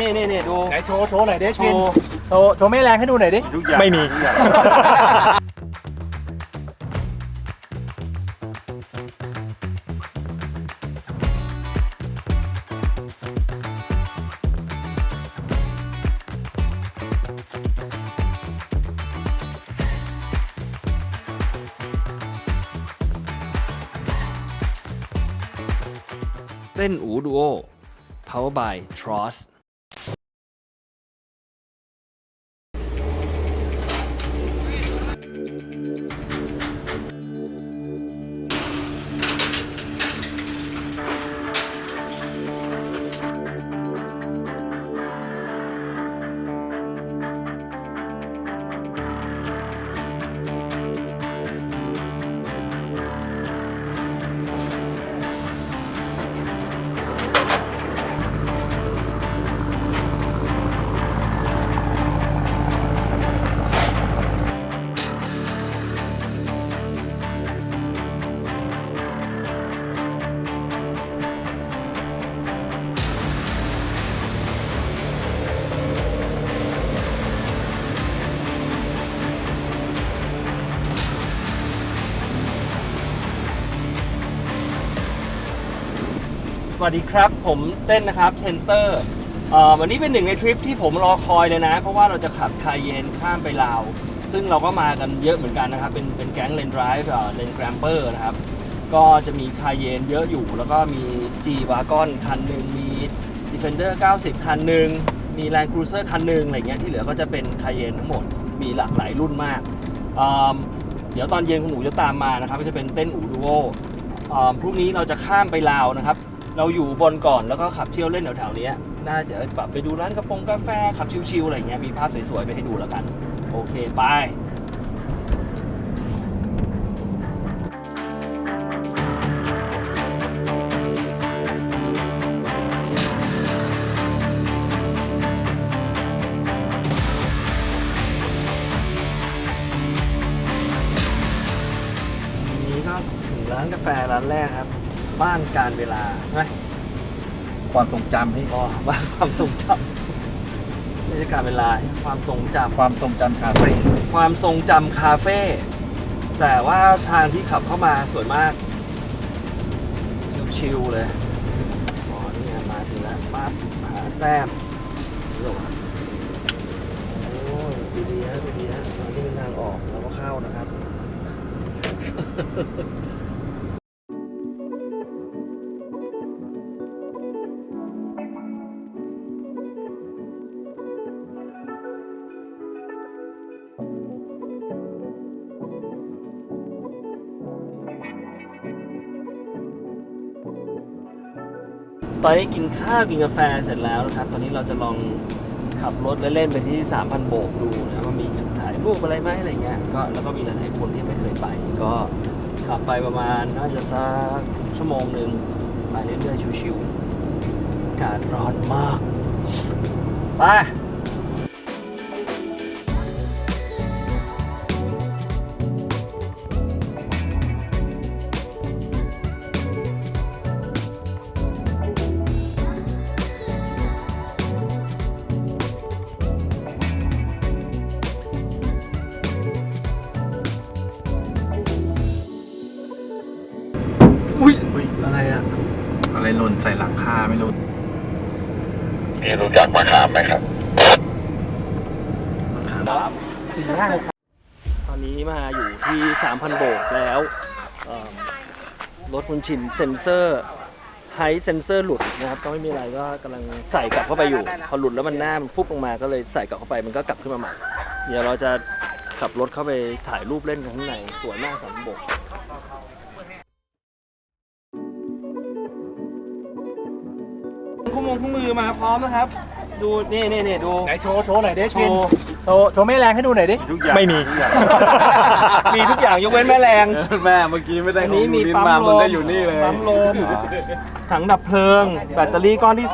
นี่นี่นี่ดูไหนโชว์โชว์หน่อยดิโชชินว์โชว์โชว์ไม่แรงให้ดูหน่อยดิ ทุกอย่างไม่มี ทุกอย่างเต้นอูดูโอ power by Tross วัสดีครับ ผมเต้นนะครับเทนเซอร์วันนี้เป็นหนึ่งในทริปที่ผมรอคอยเลยนะ เพราะว่าเราจะขับคายเยนข้ามไปลาว ซึ่งเราก็มากันเยอะเหมือนกันนะครับ เป็นเป็นแก๊งเลนด i v ์เลนแกรมเปอร์นะครับ ก็จะมีคายเยนเยอะอยู่ แล้วก็มี G w a g o n คันหนึ่งมี Defender 90 คันหนึ่งมี Land Cruiser คันหนึ่งอะไรเงี้ยที่เหลือก็จะเป็นคายเยนทั้งหมดมีหลากหลายรุ่นมากเดี๋ยวตอนเย็นคุณหนูจะตามมานะครับก็จะเป็นเต้นอูดูโออ่พรุ่งนี้เราจะข้ามไปลาวนะครับ เราอยู่บนก่อนแล้วก็ขับเที่ยวเล่นแถวๆนี้น่าจะแบบไปดูร้านกาแฟกาแฟขับชิวๆอะไรเงี้ยมีภาพสวยๆไปให้ดูแล้วกัน โอเคไปานการเวลาใช่ไหมความทรงจำพี่อ๋อบ้านความทรงจำไม่ใช่การเวลา ความทรงจำความทรงจำคาเฟ่ความทรงจำคาเฟ่แต่ว่าทางที่ขับเข้ามาสวยมาก ชิวๆเลยอ๋อนี่ไงมาถึงแล้วปั๊บหาแต้มนี่เหรอวะโอ้ยดูดีฮะดูดีฮะตอนนี้เป็นทางออกเราก็เข้านะครับ ตอนนี้กินข้าวกินกาแฟเสร็จแล้วนะครับ ตอนนี้เราจะลองขับรถเล่นๆไปที่ 3,000 โบกดูนะว่ามีจุดถ่ายรูปอะไรไหมอะไรเงี้ยก็แล้วก็มีหลายๆคนที่ไม่เคยไป ก็ขับไปประมาณน่าจะสักชั่วโมงหนึ่งไปเรื่อยๆชิวๆอากาศร้อนมาก ไป รถคุณชินเซนเซอร์ไฮเซนเซอร์หลุดนะครับก็ไม่มีอะไรก็กำลังใส่กลับเข้าไปอยู่ พอหลุดแล้วมันหน้ามันฟุบลงมาก็เลยใส่กลับเข้าไปมันก็กลับขึ้นมาใหม่เดี๋ยวเราจะขับรถเข้าไปถ่ายรูปเล่นกันข้างในสวยมากสามโบกคู่มงคู่มือมาพร้อมนะครับ ดูนี่นี่นี่ดูไหนโชว์โชว์หน่อยดิโชชินว์ โชว์โชว์ไม่แรงให้ดูหน่อยดิ ทุกอย่างไม่มี ทุกอย่างมีทุกอย่างยกเว้นแม่แรง แม่เมื่อกี้ไม่ได้อันของนี้มีลิ้นปั๊มมาลมึงมก็อยู่นี่เลยปั๊มลมถังดับเพลิง แบตเตอรี่ก้อนที่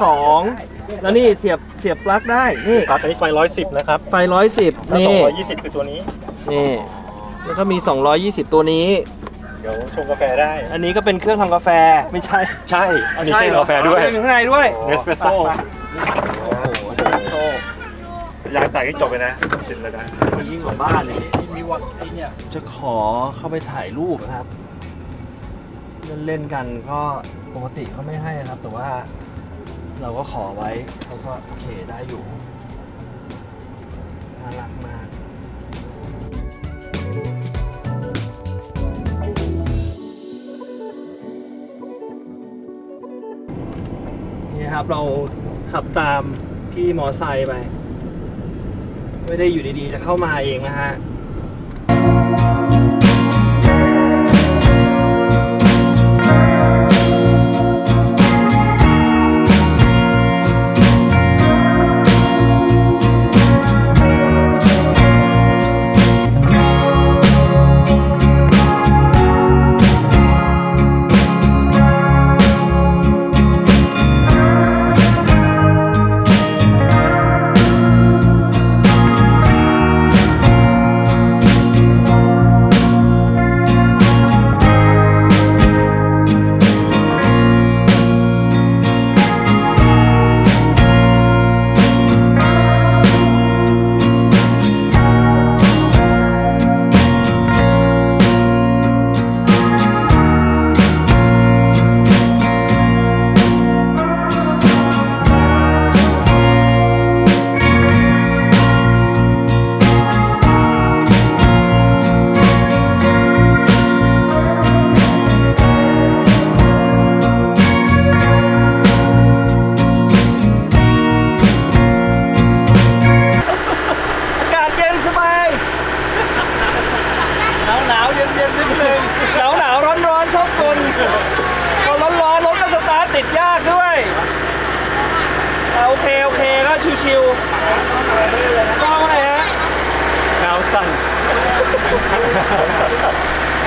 2 แล้วนี่เสียบเสียบปลั๊กได้ นี่ครับอันนี้ไฟร้อยสิบนะครับไฟร้อยสิบถ้านี่สองร้อยยี่สิบคือตัวนี้ นี่แล้วก็มี 220 ตัวนี้ เดี๋ยวชงกาแฟได้ อันนี้ก็เป็นเครื่องทำกาแฟไม่ใช่ใช่ มีใช่เครื่องเหรอกาแฟด้วยอ๋อมีข้างในด้วย เนสเปรสโซ่โอ้โห ยางแตกก็จบไปนะสินเลยนะยิ่งกว่าบ้านเลยมีวัดไอ้เนี่ยจะขอเข้าไปถ่ายรูปนะครับเล่นเล่นๆกันก็ปกติเขาไม่ให้ครับ แต่ว่าเราก็ขอไว้เขาก็โอเคได้อยู่น่ารักมากนี่ครับเราขับตามพี่มอไซค์ไป ไม่ได้อยู่ดีๆ จะเข้ามาเองนะฮะ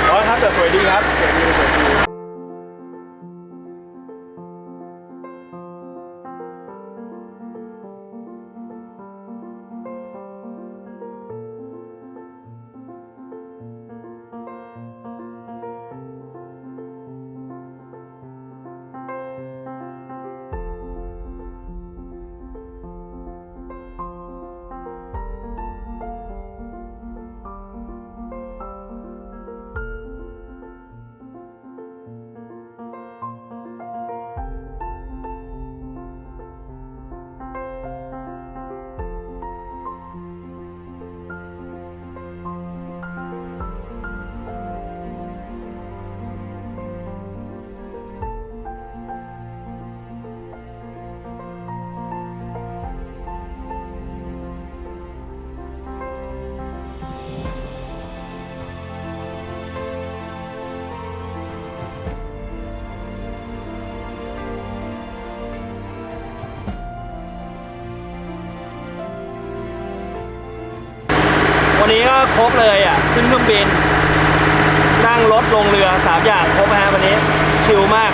ร้อนครับแต่สวยดีครับสวยดีสวยดี ครบเลยอะขึ้นเครื่องบิน นั่งรถลงเรือสามอย่างครบนะฮะวันนี้ชิลมาก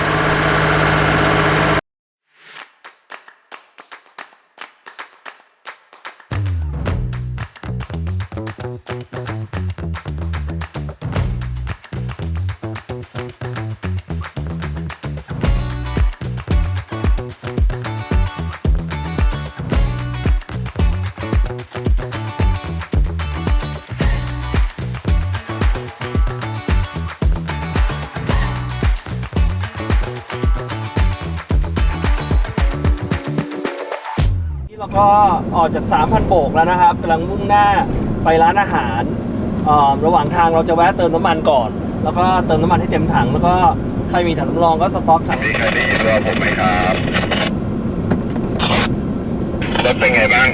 จาก 3,000 โบกแล้วนะครับกำลังมุ่งหน้าไปร้านอาหารเอ่อระหว่างทางเราจะแวะเติมน้ำมันก่อน แล้วก็เติมน้ำมันให้เต็มถัง แล้วก็ใครมีถังสำรองก็สต็อกถังมีใครได้ยินว่าผมไหมครับรถเป็นไงบ้าง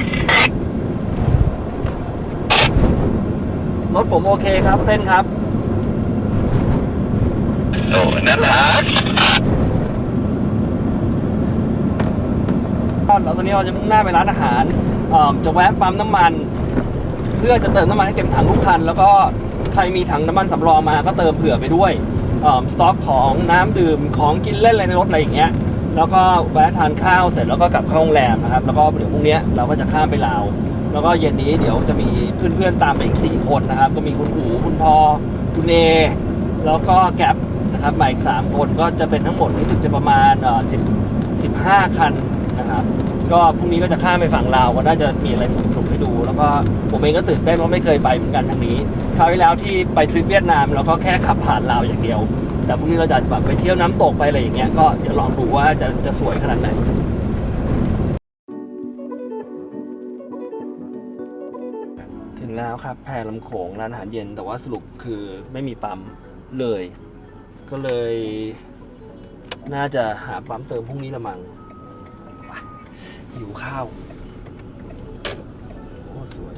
รถผมโอเคครับเต้นครับโอ้นั่นเหรอเราตอนนี้เราจะมุ่งหน้าไปร้านอาหารเอ่อ จะแวะปั๊มน้ำมัน เพื่อจะเติมน้ำมันให้เต็มถังทุกคัน แล้วก็ใครมีถังน้ำมันสำรองมาก็เติมเผื่อไปด้วยสต็อกของน้ำดื่มของกินเล่นอะไรในรถอะไรอย่างเงี้ยแล้วก็แวะทานข้าวเสร็จแล้วก็กลับเข้าโรงแรมนะครับแล้วก็เดี๋ยวพรุ่งนี้เราก็จะข้ามไปลาวแล้วก็เย็นนี้เดี๋ยวจะมีเพื่อนๆตามไปอีก 4 คนนะครับ ก็มีคุณอู๋คุณพอคุณเอแล้วก็แก๊ปนะครับมาอีก 3 คนก็จะเป็นทั้งหมดรู้สึกจะประมาณ 10 15 คันนะครับ ก็พรุ่งนี้ก็จะข้ามไปฝั่งลาวก็น่าจะมีอะไรสนุกๆให้ดู แล้วก็ผมเองก็ตื่นเต้นเพราะไม่เคยไปเหมือนกันทางนี้คราวที่แล้วที่ไปทริปเวียดนามเราก็แค่ขับผ่านลาวอย่างเดียว แต่พรุ่งนี้เราจะแบบไปเที่ยวน้ำตกไปอะไรอย่างเงี้ยก็เดี๋ยวลองดูว่าจะจะสวยขนาดไหนถึงแล้วครับแพลำโขงร้านอาหารเย็นแต่ว่าสรุปคือไม่มีปั๊มเลย ก็เลย น่าจะหาปั๊มเติมพรุ่งนี้ละมัง หิวข้าวโอ้สวย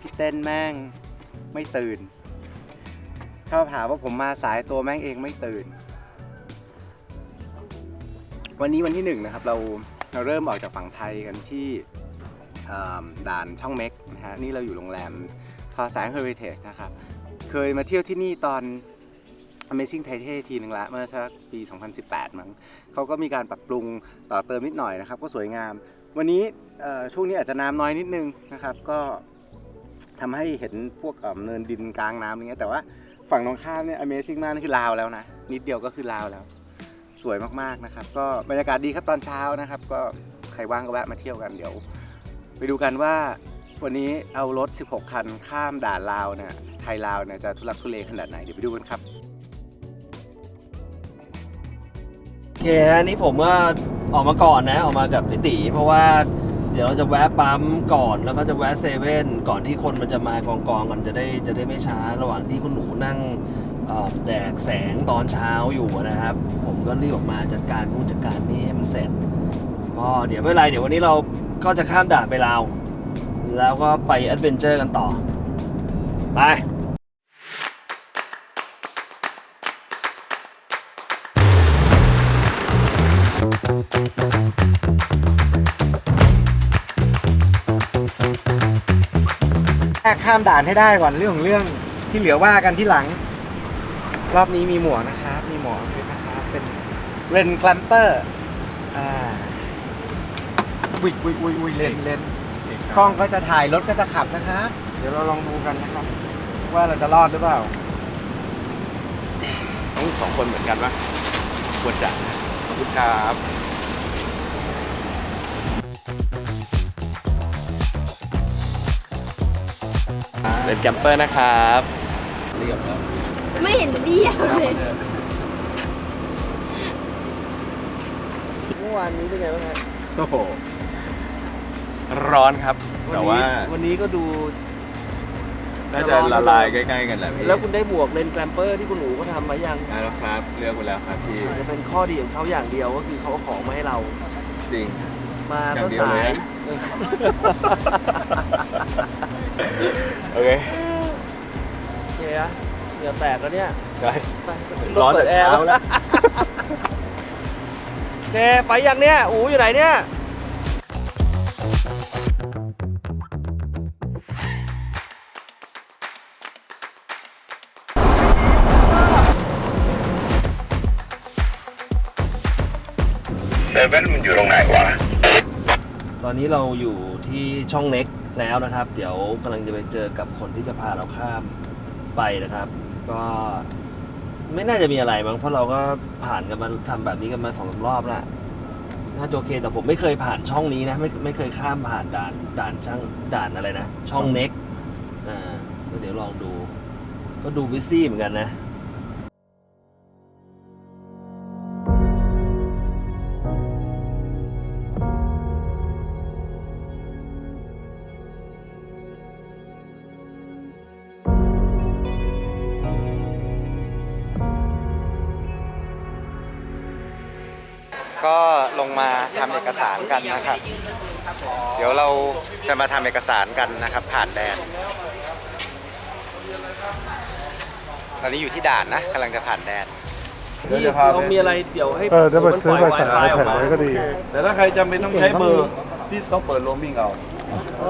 พี่เต้นแม่งไม่ตื่น ชอบหาว่าผมมาสายตัวแม่งเองไม่ตื่น วันนี้วันที่หนึ่งนะครับ เราเราเริ่มออกจากฝั่งไทยกันที่ด่านช่องเม็กนะฮะนี่เราอยู่โรงแรมทอแสงเฮอริเทจนะครับ เคยมาเที่ยวที่นี่ตอน Amazing ไทเททีหนึ่งละเมื่อสักปี 2018 มั้งเขาก็มีการปรับปรุงต่อเติมนิดหน่อยนะครับ ก็สวยงาม วันนี้ช่วงนี้อาจจะน้ำน้อยนิดนึงนะครับ ก็ทำให้เห็นพวกเอ่อเนินดินกลางน้ำอะไรเงี้ยแต่ว่า ฝั่งตรงข้ามเนี่ย Amazing มากนี่คือลาวแล้วนะ นิดเดียวก็คือลาวแล้ว สวยมากๆนะครับ ก็บรรยากาศดีครับตอนเช้านะครับ ก็ใครว่างก็แวะมาเที่ยวกันเดี๋ยว ไปดูกันว่าวันนี้เอารถ 16 คันข้ามด่านลาวเนี่ยไทยลาวเนี่ยจะทุลักทุเลขนาดไหนเดี๋ยวไปดูกันครับโอเคฮะนี่ผมก็ออกมาก่อนนะ ออกมากับพี่ติเพราะว่า เดี๋ยวเราจะแวะปั๊มก่อนแล้วก็จะแวะเซเว่นก่อนที่คนมันจะมากองกองกันจะได้จะได้ไม่ช้าระหว่างที่คุณหนูนั่งเอ่อแดกแสงตอนเช้าอยู่นะครับ ผมก็รีบออกมาจัดการนู่นจัดการนี่ให้มันเสร็จก็เดี๋ยวไม่ไรเดี๋ยววันนี้เราก็จะข้ามด่านไปลาวแล้วก็ไปแอดเวนเจอร์กันต่อ ไป กข้ามด่านให้ได้ก่อนเรื่องของเรื่องที่เหลือว่ากันที่หลัง รอบนี้มีหมวกนะครับ มีหมวกด้วยนะครับ เป็นเรนคลัมเปอร์อ่าอุ้ยอุ้ยอุ้ยอุ้ยเลนเลนกล้องก็จะถ่ายรถก็จะขับนะครับ เดี๋ยวเราลองดูกันนะครับ ว่าเราจะรอดหรือเปล่าต้องสองคนเหมือนกันปะควรจะขอบคุณครับ เป็นแกมเปอร์นะครับไม่เห็นเดียวเลยเมื่อวานนี้เป็นไงบ้างครับโอ้โหร้อนครับ แต่ว่าวันนี้ก็ดูน่าจะละลายใกล้ๆกันแหละพี่แล้วคุณได้หมวกเลนส์แกลมเปอร์ที่คุณหนูเขาทำมายังได้แล้วครับ เลือกไปแล้วครับพี่อาจจะเป็นข้อดีของเขาอย่างเดียวก็คือเขาเอาของมาให้เรา จริง มาอย่าก็งเดียวสาเลย โอเคอะเหงื่อแตกแล้วเนี่ยได้ไปร้อนแต่ปิดแเช้าแล้วโอเคไปยังเนี่ยอูอยู่ไหนเนี่ย เซเว่นมันอยู่ตรงไหนวะ ตอนนี้เราอยู่ที่ช่องเน็กแล้วนะครับ เดี๋ยวกำลังจะไปเจอกับคนที่จะพาเราข้าม ไปนะครับ ก็ไม่น่าจะมีอะไรมั้งเพราะเราก็ผ่านกันมาทำแบบนี้กันมาสองสารอบแล้วน่าจะโอเคแต่ผมไม่เคยผ่านช่องนี้นะไม่ไม่เคยข้ามผ่านด่านด่านช่างด่านอะไรนะ ช่องเน็กอ่าก็เดี๋ยวลองดู ก็ดูวิซี่เหมือนกันนะ ดี๋ยวเราจะมาทำเอกสารกันนะครับ ผ่านแดน ตอนนี้อยู่ที่ด่านนะกำลังจะผ่านแดน เดี๋ยวที่จะพาไป เรามีอะไรเดี๋ยวให้เออถ้าไปซื้อปล่อยภาษา Wi-Fi ออกแผ่นมาไว้ก็ดี แต่ถ้าใครจำเป็นต้องใช้เบอร์ที่ต้องเปิดโรมมิ่งเอา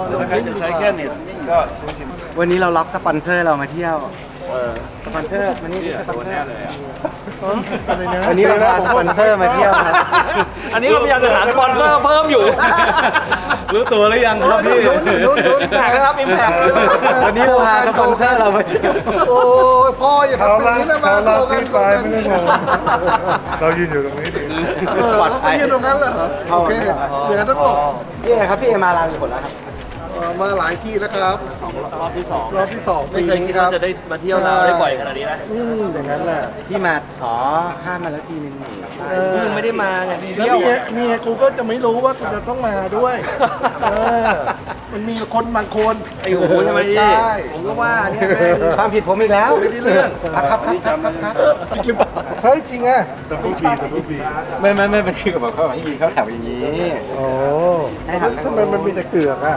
แต่ถ้าใครจะใช้แค่เน็ตก็ซื้อซิมวันนี้เราล็อกสปอนเซอร์เรามาเที่ยวสปอนเซอร์มันนี่สปอนเซอร์เลยอะอะไรนะวันนี้เราพาสปอนเซอร์มาเที่ยวครับ อันนี้เราพยายามจะหาสปอนเซอร์เพิ่มอยู่ รู้ตัวหรือยังครับพี่ ลุ้นลุ้นแพกนะครับอิมแพกวันนี้เราพาสปอนเซอร์เรามาเที่ยวโอ้ยพ่ออย่าทำแบบนี้นะมาโกกันโกกันเรายืนอยู่ตรงนี้ดีเออไปยืนตรงนั้นเหรอโอเคเดี๋ยวต้องบอกพี่เอครับพี่เอมาลากี่คนแล้วครับ เออมาหลายที่แล้วครับ รอบที่สองรอบที่สองไม่ปีเคยนี้คิดครับว่าจะได้มาเที่ยวลาวได้บ่อยขนาดนี้นะอืมอย่างนั้นแหละ ที่มาอ๋อข้ามมาแล้วทีนึงเออ มึงไม่ได้มาไงแล้วเที่ยวเมียเมียกูก็จะไม่รู้ว่ากูจะต้องมาด้วย เออ มันมีคนบางคนไอ้โหใช่ไหมพี่ใช่ผมก็ว่าเนี่ยแม่งความผิดผมอีกแล้วไม่ได้เรื่องครับครับครับครับครับเออจริงหรือเปล่าเฮ้ยจริงอะดับเบิลบีดับเบิลบีไม่ไม่ไม่เป็นคือแบบเขาให้ยืนเข้าแถวอย่างนี้ โอ้ให้หันทำไมมันมีแต่เกือกอะ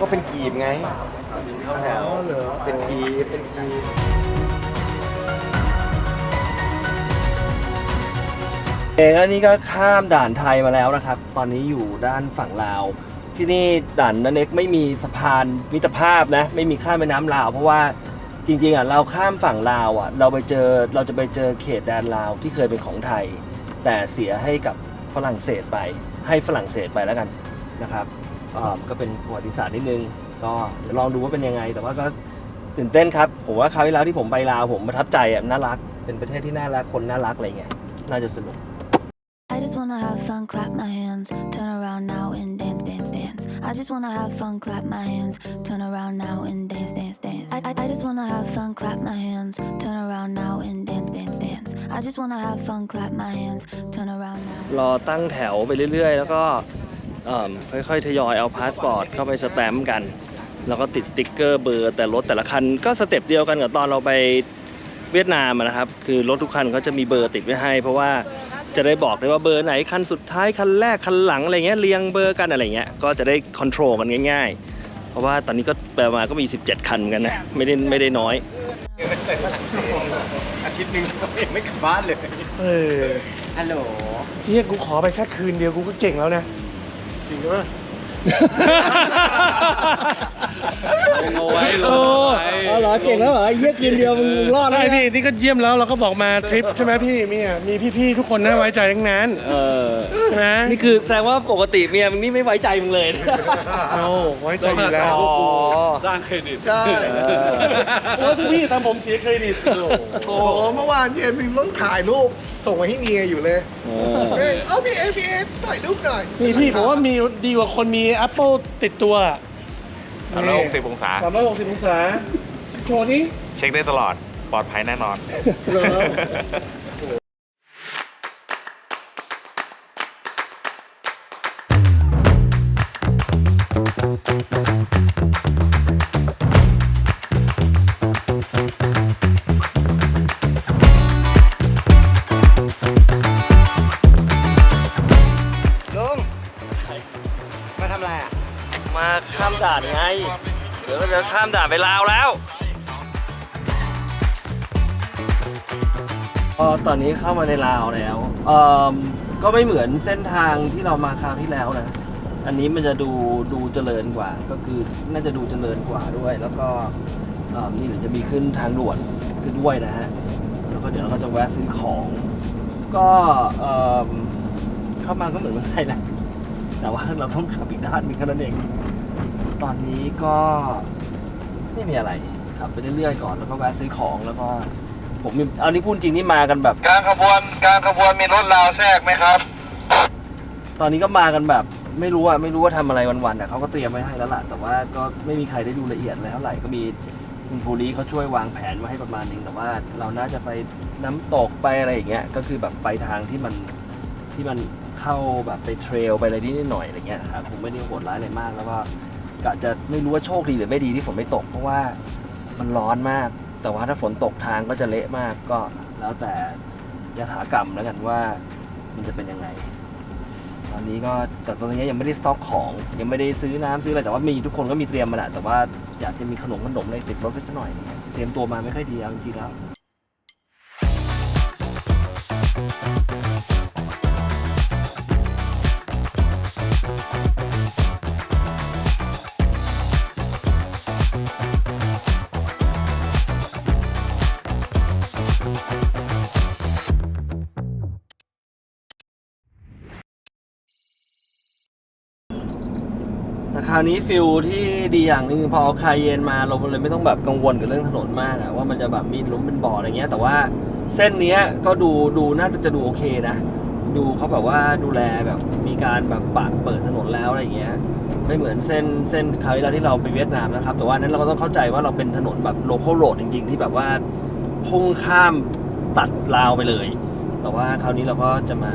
ก็เป็นกีบไงอ๋อเหรอเป็นกีบเป็นกีบเองอันนี้ก็ข้ามด่านไทยมาแล้วนะครับ ตอนนี้อยู่ด้านฝั่งลาว ที่นี่ด่านนันเน็กไม่มีสะพานมิตรภาพนะ ไม่มีข้ามแม่น้ำลาว เพราะว่าจริงๆอะเราข้ามฝั่งลาวอะ เราไปเจอเราจะไปเจอเขตแดนลาวที่เคยเป็นของไทย แต่เสียให้กับฝรั่งเศสไป ให้ฝรั่งเศสไปแล้วกันนะครับ อ่าก็เป็นประวัติศาสตร์นิดนึง ก็เดี๋ยวลองดูว่าเป็นยังไง แต่ว่าก็ตื่นเต้นครับ ผมว่าคราวที่แล้วที่ผมไปลาวผมประทับใจอะน่ารัก เป็นประเทศที่น่ารักคนน่ารักอะไรเงี้ยน่าจะสนุก I just wanna have fun, clap my hands, turn around now and dance, dance, dance. I just wanna have fun, clap my hands, turn around now and dance, dance, dance. I, I, I just wanna have fun, clap my hands, turn around now and dance, dance, dance. I just wanna have fun, clap my hands, turn around now. รอตั้งแถวไปเรื่อยๆ แล้วก็เอิ่ม ค่อยๆ ทยอยเอาพาสปอร์ตเข้าไปสแตมป์กัน แล้วก็ติดสติ๊กเกอร์เบอร์แต่รถแต่ละคันก็สเต็ปเดียวกันกับตอนเราไปเวียดนามอะนะครับ คือรถทุกคันเขาจะมีเบอร์ติดไว้ให้ เพราะว่าจะได้บอกได้ว่าเบอร์ไหนคันสุดท้ายคันแรกคันหลังอะไรเงี้ยเรียงเบอร์กันอะไรเงี้ยก็จะได้คอนโทรลกันง่ายๆ เพราะว่าตอนนี้ก็แปลมาก็มี 17 คันเหมือนกันนะไม่ได้ไม่ได้น้อยอาทิตย์หนึ่งก็ยังไม่กลับบ้านเลยเออฮัลโหลเฮียกูขอไปแค่คืนเดียวกูก็เก่งแล้วนะ 点样？ ล่าเอาไว้ลโอ้งไว้เอาเหรอเก่งแล้วเหรอเยี่ยกินเดียวมึงรอดใช่พี่นี่ก็เยี่ยมแล้วเราก็บอกมาทริปใช่ไหมพี่มีอะมีพี่ๆทุกคนน่าไว้ใจทั้งนั้นเออใช่ไหมนี่คือแสดงว่าปกติเมียมึงนี่ไม่ไว้ใจมึงเลยเอาไว้ใจอยู่แล้วอ๋อ สร้างเครดิต ใช่ โอ้ยพี่ทำผมเสียเครดิตโอ้โหโอ้โหเมื่อวานเย็นมึงต้องถ่ายรูปส่งมาให้เมียอยู่เลยเอเอ้อยเอาพี่เอพี่เอถ่ายรูปหน่อยนี่พี่ผมว่ามีดีกว่าคนมี Apple ติดตัวสามร้อยหกสิบองศาสามร้อยหกสิบองศา โชว์นี้เช็คได้ตลอดปลอดภัยแน่นอน เหรอ ข้ามด่านไปลาวแล้วก็ตอนนี้เข้ามาในลาวแล้วเอ่อก็ไม่เหมือนเส้นทางที่เรามาคราวที่แล้วนะ อันนี้มันจะดูดูเจริญกว่า ก็คือน่าจะดูเจริญกว่าด้วย แล้วก็เอ่อนี่เดี๋ยวจะมีขึ้นทางด่วนขึ้นด้วยนะฮะ แล้วก็เดี๋ยวเราก็จะแวะซื้อของ ก็เอิ่มเข้ามาก็เหมือนเมืองไทยนะแต่ว่าเราต้องขับอีกด้านหนึงแค่นั้นเอง ตอนนี้ก็ ไม่มีอะไรขับไปเรื่อยๆก่อนแล้วก็แวะซื้อของแล้วก็ผมมีเอานี่พูดจริงนี่มากันแบบ การขบวนการขบวนมีรถราวแทรกไหมครับ ตอนนี้ก็มากันแบบ ไม่รู้อะไม่รู้ว่าทำอะไรวันๆอะเขาก็เตรียมไว้ให้แล้วล่ะแต่ว่าก็ไม่มีใครได้ดูละเอียดอะไรเท่าไหร่ก็มีคุณภูริเขาช่วยวางแผนไว้ให้ประมาณหนึงแต่ว่าเราน่าจะไปน้ำตกไปอะไรอย่างเงี้ยก็คือแบบไปทางที่มันที่มันเข้าแบบไปเทรลไปอะไรนิดหน่อยอะไรเงี้ยนะครับผมไม่ได้โหดร้ายอะไรมากแล้วก็ กะจะไม่รู้ว่าโชคดีหรือไม่ดีที่ฝนไม่ตก เพราะว่ามันร้อนมาก แต่ว่าถ้าฝนตกทางก็จะเละมากก็แล้วแต่ยถากรรมแล้วกันว่ามันจะเป็นยังไง ตอนนี้ก็แต่ตอนนี้ยังไม่ได้สต็อกของ ยังไม่ได้ซื้อน้ำซื้ออะไรแต่ว่ามีทุกคนก็มีเตรียมมาแหละแต่ว่าอยากจะมีขนมขนมอะไรติดรถไปสักหน่อย เตรียมตัวมาไม่ค่อยดีเอาจริงๆแล้ว แต่คราวนี้ฟิลที่ดีอย่างหนึงพอเอาคายเยนมาเราเลยไม่ต้องแบบกังวลกับเรื่องถนนมากอะว่ามันจะแบบมีหลุมเป็นบ่ออะไรเงี้ย แต่ว่าเส้นเนี้ยก็ดูดูน่าจะดูโอเคนะ ดูเขาแบบว่าดูแลแบบมีการแบบปะเปิดถนนแล้วอะไรเงี้ยไม่เหมือนเส้นเส้นคราวที่แล้วที่เราไปเวียดนามนะครับ แต่ว่านนั้นเราก็ต้องเข้าใจว่าเราเป็นถนนแบบโลคอลโรดจริง ๆ ที่แบบว่าพุ่งข้ามตัดลาวไปเลย แต่ว่าคราวนี้เราก็จะมา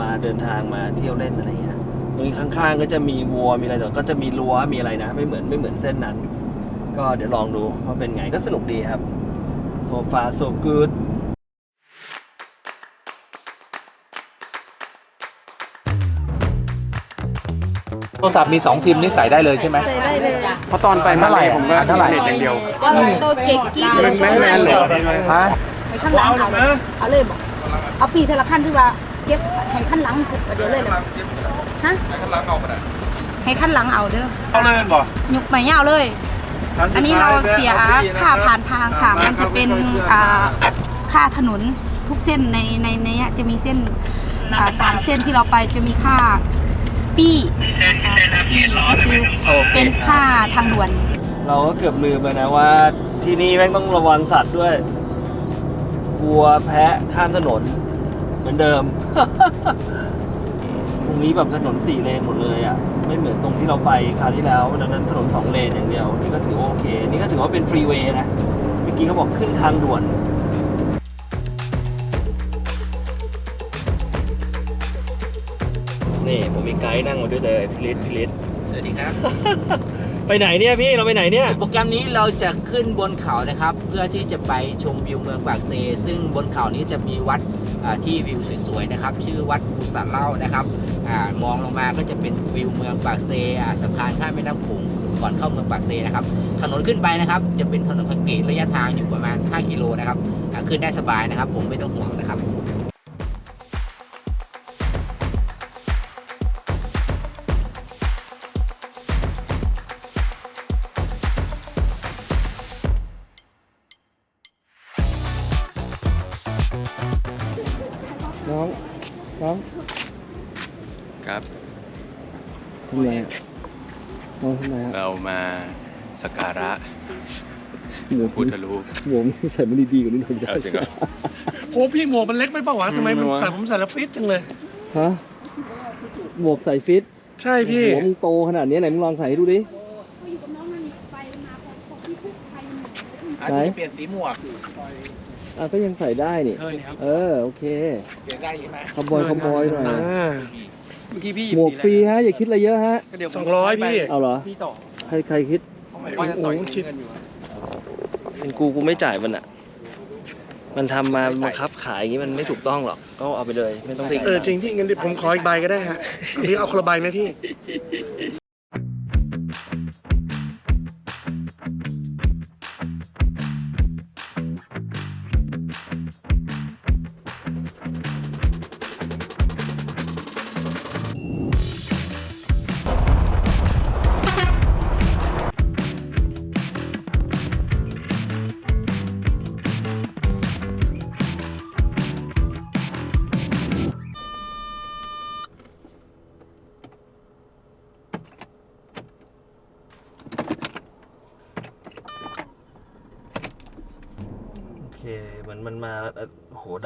มาเดินทางมาเที่ยวเล่นอะไรเงี้ย ตรงนี้ข้างๆ ก็จะมีวัวมีอะไรแต่ก็จะมีรั้วมีอะไรนะ ไม่เหมือนไม่เหมือนเส้นนั้น ก็เดี๋ยวลองดูว่าเป็นไงก็สนุกดีครับโซฟาโซกูดโทรศัพท์มี 2 ซิมนี่ใส่ได้เลยใช่ไหม ใส่ได้เลยเพราะตอนไปมาเลยผมก็เท่าไหร่เน็ตอย่างเดียวเอาตัวเก่งกิ๊กเลยไม่แม่นเลยฮะให้ขั้นหลังเอาเอาเลยบอกเอาปีเทละขั้นที่ว่าเก็บให้ขั้นหลังเดี๋ยวเลยเลยฮะให้ขั้นหลังเอาให้ขั้นหลังเอาเด้อเอาเลยบ่ยกไม่ยาวเลย อันนี้เราเสียค่าผ่านทางค่ะ มันจะเป็นอ่าค่าถนนทุกเส้นในในในเนี้ยจะมีเส้นอ่าสามเส้นที่เราไปจะมีค่าปี้ปี้ก็คือเป็นค่าทางด่วน เราก็เกือบลืมไปนะว่า ที่นี่แม่งต้องระวังสัตว์ด้วยวัวแพะข้ามถนน มือนเดิม ตรงนี้แบบถนนสี่เลนหมดเลยอะ ไม่เหมือนตรงที่เราไปคราวที่แล้วดังนั้นถนนสองเลนอย่างเดียว นี่ก็ถือว่าโอเค นี่ก็ถือว่าเป็นฟรีเวย์นะ เมื่อกี้เขาบอกขึ้นทางด่วนนี่ผมมีไกด์นั่งมาด้วยเลยพิลิตพิลิตสวัสดีครับ ไปไหนเนี่ยพี่เราไปไหนเนี่ย โปรแกรมนี้เราจะขึ้นบนเขานะครับ เพื่อที่จะไปชมวิวเมืองปากเซ ซึ่งบนเขานี้จะมีวัดอ่า ที่วิวสวยๆนะครับ ชื่อวัดภูสานเล่านะครับอมองลงมาก็จะเป็นวิวเมืองปากเซสะพานข้ามแม่น้ำโขงก่อนเข้าเมืองปากเซนะครับ ถนนขึ้นไปนะครับ จะเป็นถนนคอนกรีตระยะทางอยู่ประมาณ 5 กิโลนะครับขึ้นได้สบายนะครับ ผมไม่ต้องห่วงนะครับ น้องทำไมครับเรามาสกการะหมวกพุทธรูปหมวกใส่มันดีๆกว่านี้หน่อยได้เอาจริงเหรอ โอ้พี่หมวกมันเล็กไปเปล่าวะทำไมมันใส่ผมใส่แล้วฟิตจังเลย ฮะหมวกใส่ฟิตใช่พี่ หัวมึงโตขนาดนี้ไหนมึงลองใส่ให้ดูดิอาจไหน จะเปลี่ยนสีหมวกอะก็ยังใส่ได้นี่เฮ้ยครับเออโอเคเปลี่ยนได้ใช่ไหมคอมบอยคอมบอยหน่อยอ่า เมื่อกี้พี่หมวกฟรีฮะอย่าคิดอะไรเยอะฮะสองร้อยพี่ เอาเหรอ พี่ต่อใครใครคิดว่าจะสอยโอ้โหคิดเงินอยู่เป็นกูกูไม่จ่ายมันอะ มันทำมาบังคับขายอย่างนี้มันไม่ถูกต้องหรอก ก็เอาไปเลยไม่ต้องจ่ายเออจริงพี่งั้นเดี๋ยวผมขออีกใบก็ได้ฮะพี่เอาคนละใบไหมพี่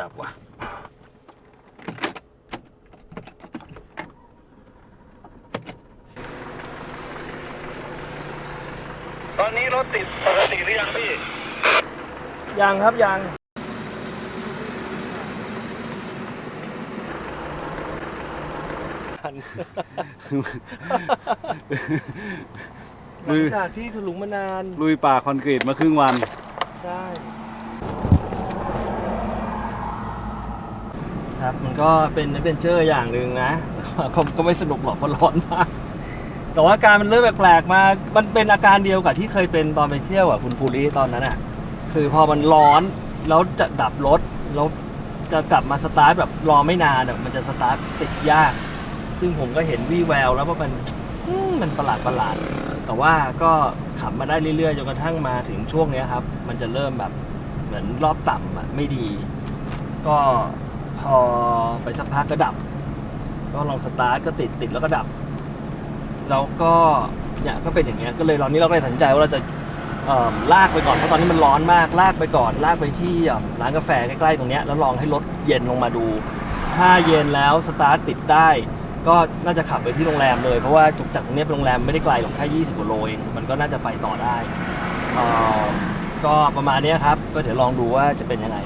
ดับว่ะ ตอนนี้รถติดปกติหรือยังพี่ ยังครับยัง หลังจากที่ถลุงมานาน ลุยป่าคอนกรีตมาครึ่งวัน ใช่ ครับ มันก็เป็นแอดเวนเจอร์อย่างหนึ่งนะก็ก็ไม่สนุกหรอกเพราะร้อนมากแต่ว่าการมันเริ่มแปลกๆมา มันเป็นอาการเดียวกับที่เคยเป็นตอนไปเที่ยวกับคุณภูริตอนนั้นอะ คือพอมันร้อนแล้วจะดับรถแล้วจะกลับมาสตาร์ทแบบรอไม่นานอะมันจะสตาร์ทติดยาก ซึ่งผมก็เห็นวี่แววแล้วว่ามันอืมมันประหลาดประหลาดแต่ว่าก็ขับมาได้เรื่อยๆจนกระทั่งมาถึงช่วงเนี้ยครับ มันจะเริ่มแบบเหมือนรอบต่ำอะไม่ดี ก็ พอไปสักพักก็ดับ ก็ลองสตาร์ทก็ติดติดแล้วก็ดับ แล้วก็เนี่ยก็เป็นอย่างเงี้ย ก็เลยตอนนี้เราก็เลยตัดสินใจว่าเราจะลากไปก่อนเพราะตอนนี้มันร้อนมากลากไปก่อนลากไปที่ร้านกาแฟใกล้ๆตรงเนี้ยแล้วลองให้รถเย็นลงมาดู ถ้าเย็นแล้วสตาร์ทติดได้ ก็น่าจะขับไปที่โรงแรมเลยเพราะว่าจุกจากตรงเนี้ยไปโรงแรมไม่ได้ไกลหรอกแค่20กว่าโลเองมันก็น่าจะไปต่อได้ก็ประมาณนี้ครับ ก็เดี๋ยวลองดูว่าจะเป็นยังไง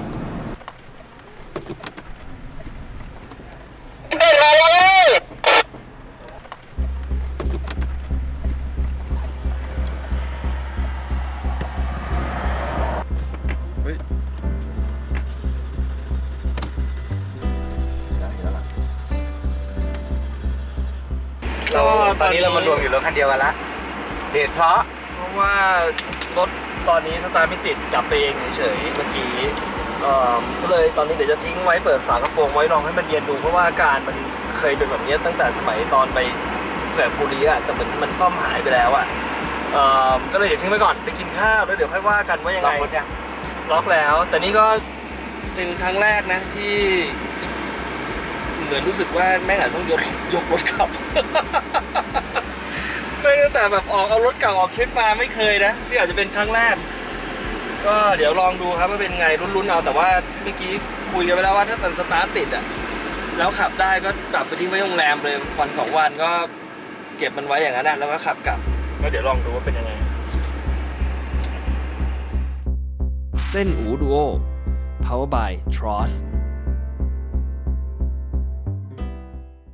คันเดียวกันละเหตุเพราะเพราะว่ารถตอนนี้สตาร์ทไม่ติดกลับไปเองเฉยๆเมื่อกี้เอ่อก็เลยตอนนี้เดี๋ยวจะทิ้งไว้เปิดฝากระโปรงไว้ลองให้มันเย็นดูเพราะว่าอาการมันเคยเป็นแบบนี้ตั้งแต่สมัยตอนไปแบบภูริอะแต่มันมันซ่อมหายไปแล้วอะเอ่อก็เลยเดี๋ยวทิ้งไว้ก่อนไปกินข้าวแล้วเดี๋ยวค่อยว่ากันว่ายังล็ไงอกรถยังล็อกแล้ว แต่นี่ก็เป็นครั้งแรกนะที่ เหมือนรู้สึกว่าแม่งอาจต้องยกยกรถกลับ ไม่ตั้งแต่แบบออกเอารถเก่าออกทริปมาไม่เคยนะที่อาจจะเป็นครั้งแรก ก็เดี๋ยวลองดูครับว่าเป็นไงลุ้นๆเอาแต่ว่าเมื่อกี้คุยกันไปแล้วว่าถ้ามันสตาร์ทติดอะแล้วขับได้ก็กลับไปทิ้งไว้โรงแรมเลยวันสองวันก็เก็บมันไว้อย่างนั้นนะแล้วก็ขับกลับ ก็เดี๋ยวลองดูว่าเป็นยังไงเส้นอูดูโอ power by Tross